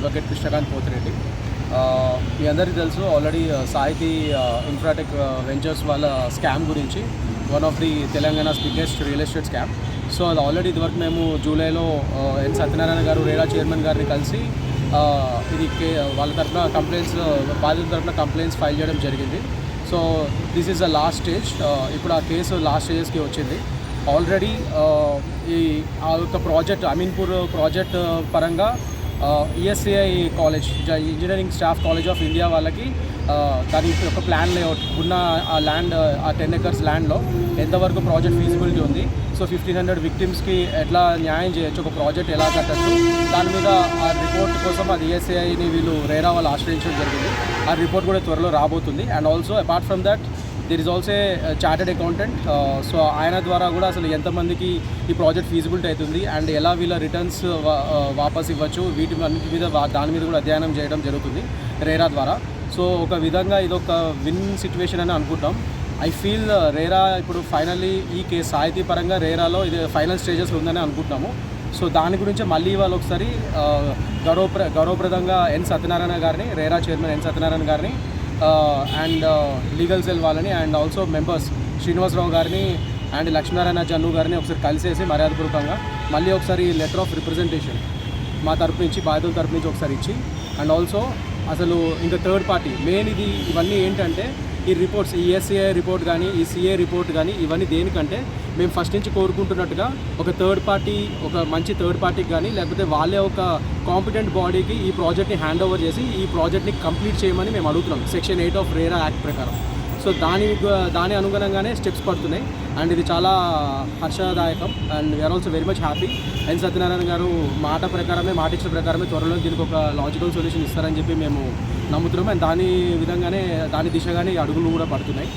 Advocate Krishnakanth Pothireddy. మీ అందరికీ తెలుసు ఆల్రెడీ సాహితీ ఇన్ఫ్రాటెక్ వెంచర్స్ వాళ్ళ స్కామ్ గురించి. One of the Telangana's biggest real estate scam so అది ఆల్రెడీ ఇదివరకు మేము జూలైలో ఎన్ సత్యనారాయణ గారు రేరా చైర్మన్ గారిని కలిసి ఇది కే వాళ్ళ తరఫున కంప్లైంట్స్ బాధితుల తరఫున కంప్లైంట్స్ ఫైల్ చేయడం జరిగింది. So this is the last stage ఇప్పుడు ఆ కేసు లాస్ట్ స్టేజెస్కి వచ్చింది. ఆల్రెడీ ఈ ఆ యొక్క ప్రాజెక్ట్ అమీన్పూర్ ప్రాజెక్ట్ పరంగా ESCI college engineering staff college of India వాళ్ళకి దాని యొక్క ప్లాన్ లేఅవుట్ ఉన్న ఆ ల్యాండ్ ఆ టెన్ ఎకర్స్ ల్యాండ్లో ఎంతవరకు ప్రాజెక్ట్ ఫీజిబిలిటీ ఉంది. సో ఫిఫ్టీన్ హండ్రెడ్ విక్టిమ్స్కి ఎట్లా న్యాయం చేయొచ్చు ఒక ప్రాజెక్ట్ ఎలా కట్టచ్చు దాని మీద ఆ రిపోర్ట్ కోసం అది ఈఎస్ఐని వీళ్ళు రేరా వాళ్ళు ఆశ్రయించడం జరిగింది. ఆ రిపోర్ట్ కూడా త్వరలో రాబోతుంది. And also apart from that there is also chartered accountant so ఆయన ద్వారా కూడా అసలు ఎంతమందికి ఈ ప్రాజెక్ట్ ఫీజిబిలిటీ అవుతుంది అండ్ ఎలా వీళ్ళ రిటర్న్స్ uh, uh, వాపస్ ఇవ్వచ్చు వీటి అన్నిటి మీద దాని మీద కూడా అధ్యయనం చేయడం జరుగుతుంది రేరా ద్వారా. సో ఒక విధంగా ఇది ఒక విన్ సిచ్యువేషన్ అని అనుకుంటాం. ఐ ఫీల్ uh, రేరా ఇప్పుడు ఫైనల్లీ ఈ కేసు సాహితీ పరంగా రేరాలో ఇది ఫైనల్ స్టేజెస్లో ఉందని అనుకుంటున్నాము సో దాని గురించి మళ్ళీ వాళ్ళు ఒకసారి గౌరవప్ర గౌరవప్రదంగా ఎన్ సత్యనారాయణ గారిని రేరా చైర్మన్ ఎన్ సత్యనారాయణ గారిని అండ్ లీగల్ సెల్ వాళ్ళని అండ్ ఆల్సో మెంబర్స్ శ్రీనివాసరావు గారిని అండ్ లక్ష్మీనారాయణ జన్ను గారిని ఒకసారి కలిసేసి మర్యాదపూర్వకంగా మళ్ళీ ఒకసారి లెటర్ ఆఫ్ రిప్రజెంటేషన్ మా తరపు నుంచి బాధితుల తరపు నుంచి ఒకసారి ఇచ్చి అండ్ ఆల్సో అసలు ఇంకా థర్డ్ పార్టీ మెయిన్ ఇది ఇవన్నీ ఏంటంటే ఈ రిపోర్ట్స్ ఈ ఎస్ఏ రిపోర్ట్ కానీ ఈ సిఏ రిపోర్ట్ కానీ ఇవన్నీ దేనికంటే మేము ఫస్ట్ నుంచి కోరుకుంటున్నట్టుగా ఒక థర్డ్ పార్టీ ఒక మంచి థర్డ్ పార్టీకి కానీ లేకపోతే వాళ్ళే ఒక కాంపిటెంట్ బాడీకి ఈ ప్రాజెక్ట్ని హ్యాండ్ ఓవర్ చేసి ఈ ప్రాజెక్ట్ని కంప్లీట్ చేయమని మేము అడుగుతున్నాం. Section eight of RERA act ప్రకారం. సో దాని దాని అనుగుణంగానే స్టెప్స్ పడుతున్నాయి. అండ్ ఇది చాలా హర్షదాయకం. And we are also very much happy and Satyanarayana గారు మాట ప్రకారమే మాట ఇచ్చిన ప్రకారమే త్వరలో దీనికి ఒక లాజికల్ సొల్యూషన్ ఇస్తారని చెప్పి మేము నమ్ముతున్నాం. అండ్ దాని విధంగానే దాని దిశగానే అడుగులు కూడా పడుతున్నాయి.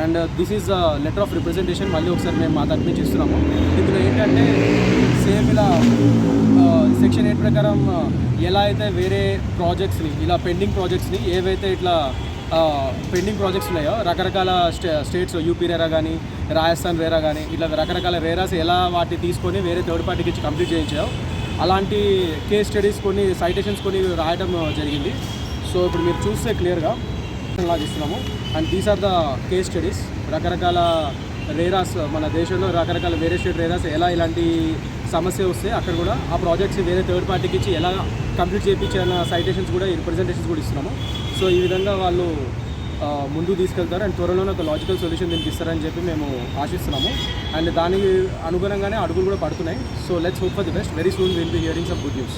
And this is letter of representation మళ్ళీ ఒకసారి మేము మా తరపు నుంచి ఇస్తున్నాము ఇందులో ఏంటంటే సేమ్ ఇలా సెక్షన్ ఎయిట్ ప్రకారం ఎలా అయితే వేరే ప్రాజెక్ట్స్ని ఇలా పెండింగ్ ప్రాజెక్ట్స్ని ఏవైతే ఇట్లా పెండింగ్ ప్రాజెక్ట్స్ ఉన్నాయో? రకరకాల స్టే స్టేట్స్ యూపీ రేరా కానీ రాజస్థాన్ రేరా కానీ ఇట్లా రకరకాల రేరాస్ ఎలా వాటిని తీసుకొని వేరే థర్డ్ పార్టీకి ఇచ్చి కంప్లీట్ చేయించాయో అలాంటి కేస్ స్టడీస్ కొన్ని సైటేషన్స్ కొన్ని రాయడం జరిగింది. సో ఇప్పుడు మీరు చూస్తే క్లియర్గా లాగా ఇస్తున్నాము. And these are the case studies రకరకాల రేరాస్ మన దేశంలో రకరకాల వేరే స్టేట్ రేరాస్ ఎలా ఇలాంటి సమస్య వస్తే అక్కడ కూడా ఆ ప్రాజెక్ట్స్ వేరే థర్డ్ పార్టీకి ఇచ్చి ఎలా కంప్లీట్ చేయించాలన్న సైటేషన్స్ కూడా రిప్రజెంటేషన్స్ కూడా ఇస్తున్నాము. సో ఈ విధంగా వాళ్ళు ముందు తీసుకెళ్తారు అండ్ త్వరలోనే ఒక లాజికల్ సొల్యూషన్ దీనికి ఇస్తారని చెప్పి మేము ఆశిస్తున్నాము. అండ్ దానికి అనుగుణంగానే అడుగులు కూడా పడుతున్నాయి. So let's hope for the best very soon will be hearing some good news